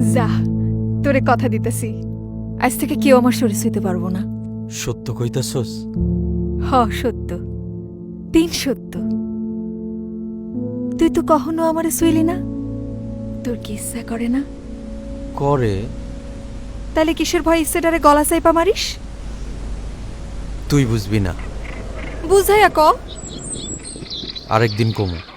যা তোরে কথা দিতেছি। আজ থেকে কেউ আমার শরীর শুইতে পারব না। সত্য কইতাছস? হ সত্য। তিন সত্য। তুই তো কখনো আমারে শুইলি না। তোর কি ইচ্ছা করে না? করে। তাহলে কিসের ভয় ইচ্ছেটারে গলা চাইপা মারিস? তুই বুঝবি না। বুঝাইয়া ক। আরেকদিন কমে।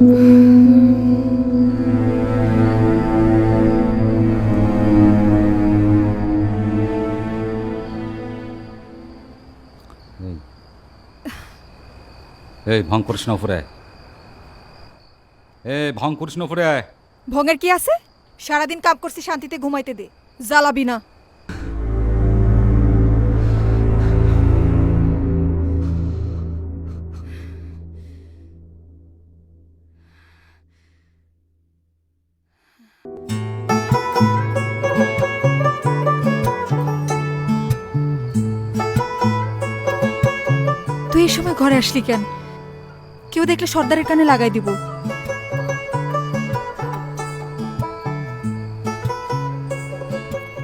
এই। ভং করিস না উপরে। এ ভং করিস না ভঙের কি আছে? সারাদিন কাম করছি শান্তিতে ঘুমাইতে দে। জ্বালাবি না। তুই এই সময় ঘরে আসলি কেন? কেউ দেখলে সর্দারের কানে লাগাই দিব।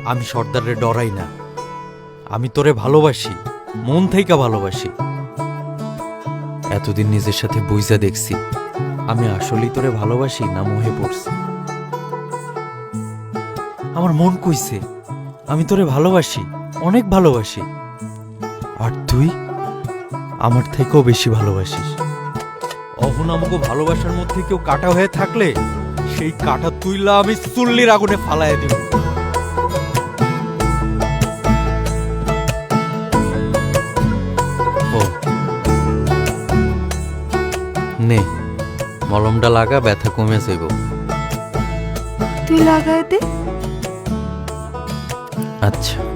আমি সর্দারে ডরাই না। আমি তোরে ভালোবাসি, মন থেকে ভালোবাসি। এতদিন নিজের সাথে বুঝা দেখছি। আমি আসলেই তোরে ভালোবাসি না মোহে পড়ছি? আমার মন কইছে, আমি তোরে ভালোবাসি, অনেক ভালোবাসি। আর তুই আমার থেকেও বেশি ভালোবাসিস। অহন আমাকে ভালোবাসার মধ্যে কেউ কাটা হয়ে থাকলে, সেই কাটা তুইলা আমি চুল্লির আগুনে ফালাইয়া দিব। নে, মলমটা লাগা, ব্যথা কমে যাইব। তুই লাগাই দে। আচ্ছা।